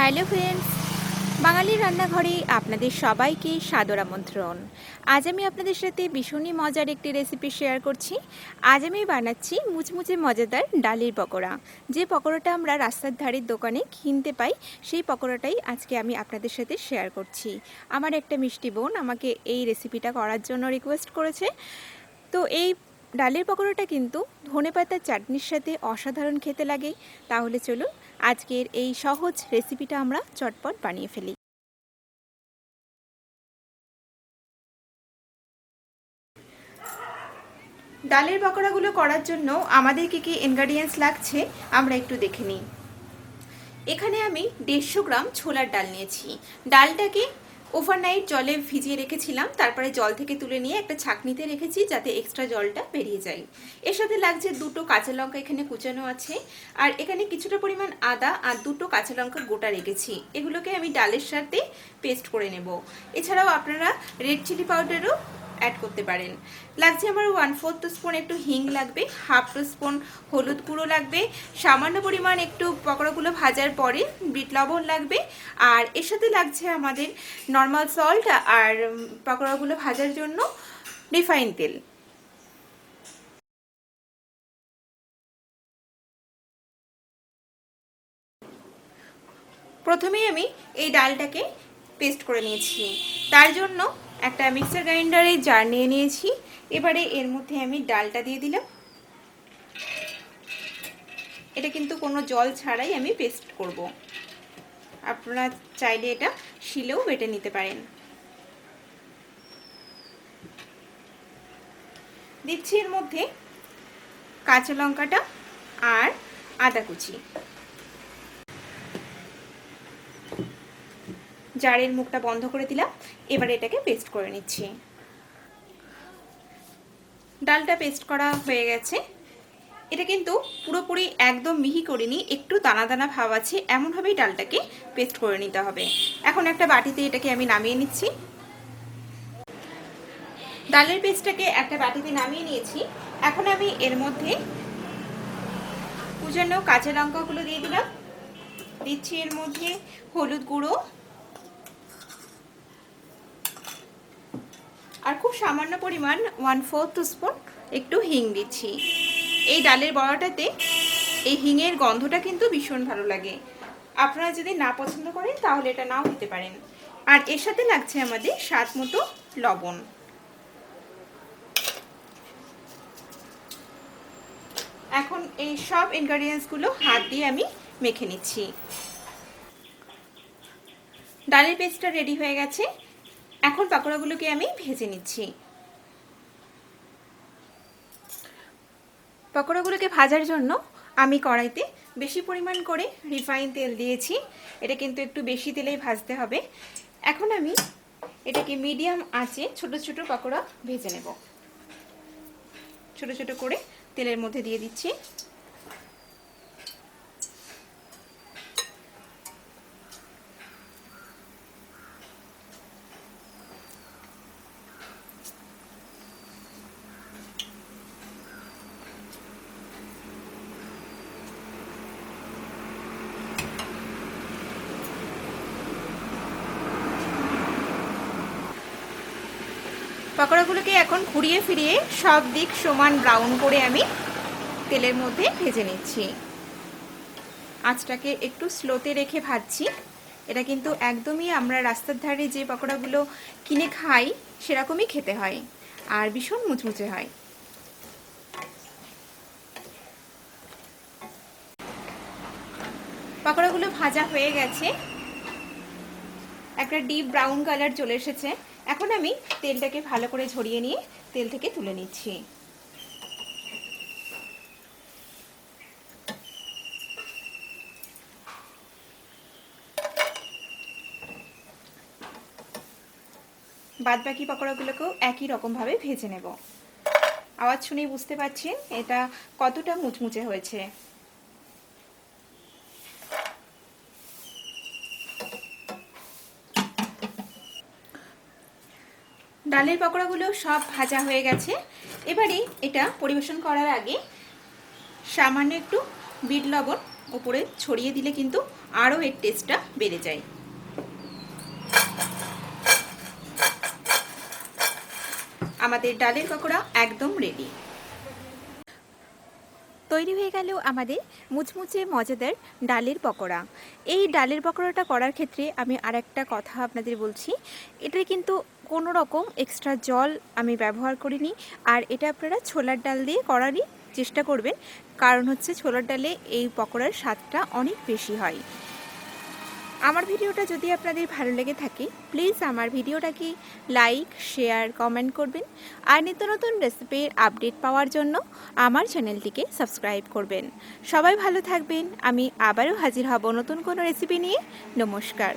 Hello friends, বাঙালি রান্নাঘরে আপনাদের সবাইকে সাদর আমন্ত্রণ। আজ আমি আপনাদের সাথে ভীষণই মজার একটি রেসিপি শেয়ার করছি। আজ আমি বানাচ্ছি মুচমুচে মজাদার ডালের পকোড়া। যে পকোড়াটা আমরা রাস্তার ধারের দোকানে কিনতে পাই, সেই পকোড়াটাই আজকে আমি আপনাদের সাথে শেয়ার করছি। আমার একটা মিষ্টি বোন আমাকে এই রেসিপিটা করার জন্য রিকোয়েস্ট করেছে। তো এই ডালের পকোড়াটা কিন্তু ধনেপাতার চাটনির সাথে অসাধারণ খেতে লাগে। তাহলে চলুন আজকের এই সহজ রেসিপিটা আমরা চটপট বানিয়ে ফেলি। ডালের পকোড়াগুলো করার জন্য আমাদের কী কী ইনগ্রেডিয়েন্টস লাগছে আমরা একটু দেখে নিই। এখানে আমি দেড়শো গ্রাম ছোলার ডাল নিয়েছি। ডালটাকে ওভারনাইট জলে ভিজিয়ে রেখেছিলাম, তারপরে জল থেকে তুলে নিয়ে একটা ছাঁকনিতে রেখেছি যাতে এক্সট্রা জলটা বেরিয়ে যায়। এর সাথে লাগছে দুটো কাঁচা লঙ্কা এখানে কুচানো আছে, আর এখানে কিছুটা পরিমাণ আদা আর দুটো কাঁচা লঙ্কা গোটা রেখেছি। এগুলোকে আমি ডালের সাথে পেস্ট করে নেব। এছাড়াও আপনারা রেড চিলি পাউডারও অ্যাড করতে পারেন। লাগছে আমার ওয়ান ফোর্থ স্পুন একটু হিং লাগবে হাফ স্পুন হলুদ গুঁড়ো লাগবে, সামান্য পরিমাণ একটু পকোড়াগুলো ভাজার পরে বিট লবণ লাগবে, আর এর সাথে লাগছে আমাদের নর্মাল সল্ট আর পকোড়াগুলো ভাজার জন্য রিফাইন তেল। প্রথমেই আমি এই ডালটাকে পেস্ট করে নিয়েছি। তার জন্য একটা মিক্সার গ্রাইন্ডারে জার নিয়ে নিয়েছি। এবারে এর মধ্যে আমি ডালটা দিয়ে দিলাম। এটা কিন্তু কোনো জল ছাড়াই আমি পেস্ট করব। আপনারা চাইলে এটা শিলেও বেটে নিতে পারেন। দিচ্ছি এর মধ্যে কাঁচা লঙ্কাটা আর আদা কুচি। জারের মুখটা বন্ধ করে দিলাম। এবার এটাকে পেস্ট করে নিচ্ছি। ডালটা পেস্ট করা হয়ে গেছে। এটা কিন্তু পুরোপুরি একদম মিহি করিনি, একটু দানা দানা ভাব আছে, এমনভাবেই ডালটাকে পেস্ট করে নিতে হবে। এখন একটা বাটিতে এটাকে আমি নামিয়ে নিচ্ছি। ডালের পেস্টটাকে একটা বাটিতে নামিয়ে নিয়েছি। এখন আমি এর মধ্যে কুচানো কাঁচা লঙ্কাগুলো দিয়ে দিলাম। দিচ্ছি এর মধ্যে হলুদ গুঁড়ো। আর খুব সামান্য পরিমাণ ওয়ান ফোর্থ স্পুন একটু হিং দিচ্ছি। এই ডালের বড়াটাতে এই হিঙের গন্ধটা কিন্তু ভীষণ ভালো লাগে। আপনারা যদি না পছন্দ করেন, তাহলে এটা নাও দিতে পারেন। আর এর সাথে লাগছে আমাদের স্বাদ মতো লবণ। এখন এই সব ইনগ্রেডিয়েন্টসগুলো হাত দিয়ে আমি মেখে নিচ্ছি। ডালের পেস্টটা রেডি হয়ে গেছে। এখন পাকোড়াগুলোকে আমি ভেজে নিচ্ছি। পকোড়াগুলোকে ভাজার জন্য আমি কড়াইতে বেশি পরিমাণ করে রিফাইন তেল দিয়েছি। এটা কিন্তু একটু বেশি তেলেই ভাজতে হবে। এখন আমি এটাকে মিডিয়াম আঁচে ছোট ছোট পকোড়া ভেজে নেব। ছোট ছোট করে তেলের মধ্যে দিয়ে দিচ্ছি। পকোড়াগুলোকে এখন ঘুরিয়ে ফিরিয়ে সব দিক সমান ব্রাউন করে আমি তেলের মধ্যে ভেজে নিচ্ছি। আঁচটাকে একটু স্লোতে রেখে ভাজছি। এটা কিন্তু একদমই আমরা রাস্তার ধারে যে পকোড়াগুলো কিনে খাই, সেরকমই খেতে হয় আর ভীষণ মুচমুচে হয়। পকোড়াগুলো ভাজা হয়ে গেছে। একটা ডিপ ব্রাউন কালার চলে এসেছে। এখন আমি তেলটাকে ভালো করে ঝরিয়ে নিয়ে তেল থেকে তুলে নিচ্ছি। বাদ বাকি পকোড়াগুলোকেও একই রকমভাবে ভেজে নেব। আওয়াজ শুনেই বুঝতে পারছেন এটা কতটা মুচমুচে হয়েছে। ডালের পকোড়াগুলো সব ভাজা হয়ে গেছে। এবারে এটা পরিবেশন করার আগে সামান্য একটু বিট লবণ ওপরে ছড়িয়ে দিলে কিন্তু আরও এর টেস্টটা বেড়ে যায়। আমাদের ডালের পকোড়া একদম রেডি তৈরি হয়ে গেল আমাদের মুচমুচে মজাদার ডালের পকোড়া। এই ডালের পকোড়াটা করার ক্ষেত্রে আমি আর একটা কথা আপনাদের বলছি। এটা কিন্তু কোনো রকম এক্সট্রা জল আমি ব্যবহার করিনি। আর এটা আপনারা ছোলার ডাল দিয়ে করারই চেষ্টা করবেন। কারণ হচ্ছে ছোলার ডালে এই পকোড়ার স্বাদটা অনেক বেশি হয়। আমার ভিডিওটা যদি আপনাদের ভালো লেগে থাকে প্লিজ আমার ভিডিওটাকে লাইক শেয়ার কমেন্ট করবেন। আর নিত্য নতুন রেসিপির আপডেট পাওয়ার জন্য আমার চ্যানেলটিকে সাবস্ক্রাইব করবেন। সবাই ভালো থাকবেন। আমি আবারও হাজির হব নতুন কোনো রেসিপি নিয়ে। নমস্কার।